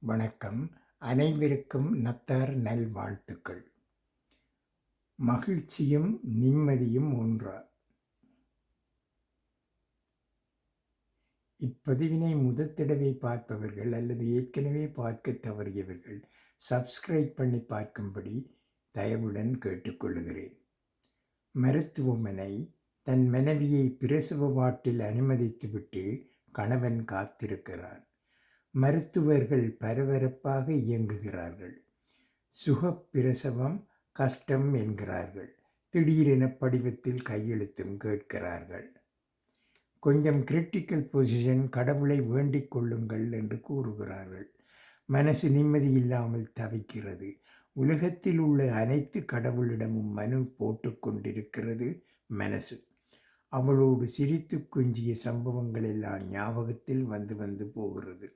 வணக்கம். அனைவருக்கும் நத்தார் நல்வாழ்த்துக்கள். மகிழ்ச்சியும் நிம்மதியும் ஒன்றா? இப்பதிவினை முதத்திடவே பார்ப்பவர்கள் அல்லது ஏற்கனவே பார்க்க தவறியவர்கள் சப்ஸ்கிரைப் பண்ணி பார்க்கும்படி தயவுடன் கேட்டுக்கொள்கிறேன். மருத்துவமனை தன் மனைவியை பிரசவ வாட்டில் அனுமதித்துவிட்டு கணவன் காத்திருக்கிறார். மருத்துவர்கள் பரபரப்பாக இயங்குகிறார்கள். சுகப்பிரசவம் கஷ்டம் என்கிறார்கள். திடீரென படிவத்தில் கையெழுத்தும் கேட்கிறார்கள். கொஞ்சம் கிரிட்டிக்கல் பொசிஷன் கடவுளை வேண்டிக் கொள்ளுங்கள் என்று கூறுகிறார்கள். மனசு நிம்மதி இல்லாமல் தவிக்கிறது. உலகத்தில் உள்ள அனைத்து கடவுளிடமும் மனு போட்டு கொண்டிருக்கிறது மனசு. அவளோடு சிரித்து குஞ்சிய சம்பவங்கள் எல்லாம் ஞாபகத்தில் வந்து வந்து போகிறது.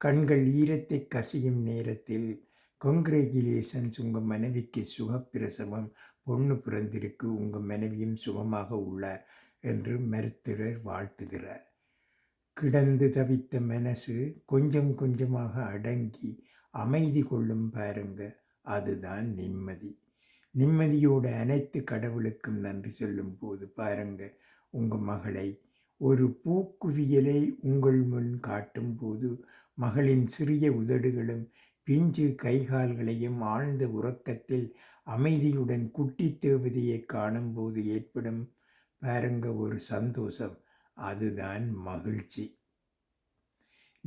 கண்கள் ஈரத்தை கசியும் நேரத்தில் கொங்க்ரேஜுலேஷன்ஸ் உங்கள் மனைவிக்கு சுகப்பிரசவம் பொண்ணு பிறந்திருக்கு உங்கள் மனைவியும் சுகமாக உள்ள என்று மருத்துவர் வாழ்த்துகிறார். கிடந்து தவித்த மனசு கொஞ்சம் கொஞ்சமாக அடங்கி அமைதி கொள்ளும் பாருங்க அதுதான் நிம்மதி. நிம்மதியோட அனைத்து கடவுளுக்கும் நன்றி சொல்லும் போது பாருங்க உங்கள் மகளை ஒரு பூக்குவியலை உங்கள் முன் காட்டும் போது மகளின் சிறிய உதடுகளும் பிஞ்சு கைகால்களையும் ஆழ்ந்த உறக்கத்தில் அமைதியுடன் குட்டி தேவதையை காணும்போது ஏற்படும் பாருங்க ஒரு சந்தோஷம். அதுதான் மகிழ்ச்சி.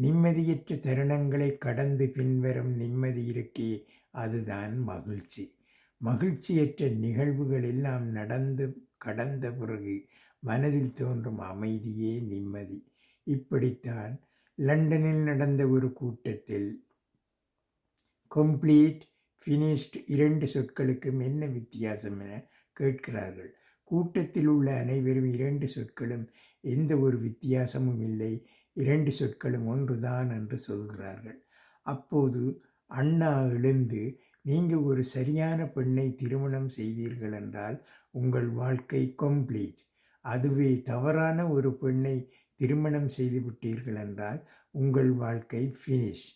நிம்மதியற்ற தருணங்களை கடந்து பின்வரும் நிம்மதி இருக்கே அதுதான் மகிழ்ச்சி. மகிழ்ச்சியற்ற நிகழ்வுகள் எல்லாம் நடந்து கடந்த பிறகு மனதில் தோன்றும் அமைதியே நிம்மதி. இப்படித்தான் லண்டனில் நடந்த ஒரு கூட்டத்தில் கம்ப்ளீட் ஃபினிஷ்ட் இரண்டு சொற்களுக்கும் என்ன வித்தியாசம் என கேட்கிறார்கள். கூட்டத்தில் உள்ள அனைவரும் இரண்டு சொற்களும் எந்த ஒரு வித்தியாசமும் இல்லை. இரண்டு சொற்களும் ஒன்றுதான் என்று சொல்கிறார்கள். அப்போது அண்ணா எழுந்து நீங்கள் ஒரு சரியான பெண்ணை திருமணம் செய்தீர்கள் என்றால் உங்கள் வாழ்க்கை கம்ப்ளீட் அதுவே தவறான ஒரு பெண்ணை திருமணம் செய்து விட்டீர்கள் என்றால் உங்கள் வாழ்க்கை ஃபினிஷ்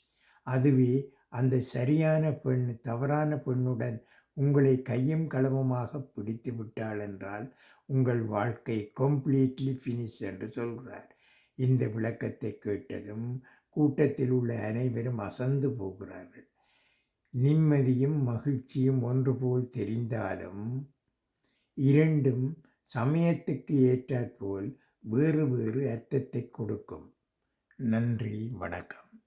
அதுவே அந்த சரியான பெண் தவறான பெண்ணுடன் உங்களை கையும் களவுமாக பிடித்து விட்டாள் என்றால் உங்கள் வாழ்க்கை கம்ப்ளீட்லி ஃபினிஷ் என்று சொல்கிறார். இந்த விளக்கத்தை கேட்டதும் கூட்டத்தில் உள்ள அனைவரும் அசந்து போகிறார்கள். நிம்மதியும் மகிழ்ச்சியும் ஒன்று போல் தெரிந்தாலும் இரண்டும் சமயத்துக்கு ஏற்றாற்போல் வேறு வேறு அர்த்தத்தை கொடுக்கும். நன்றி வணக்கம்.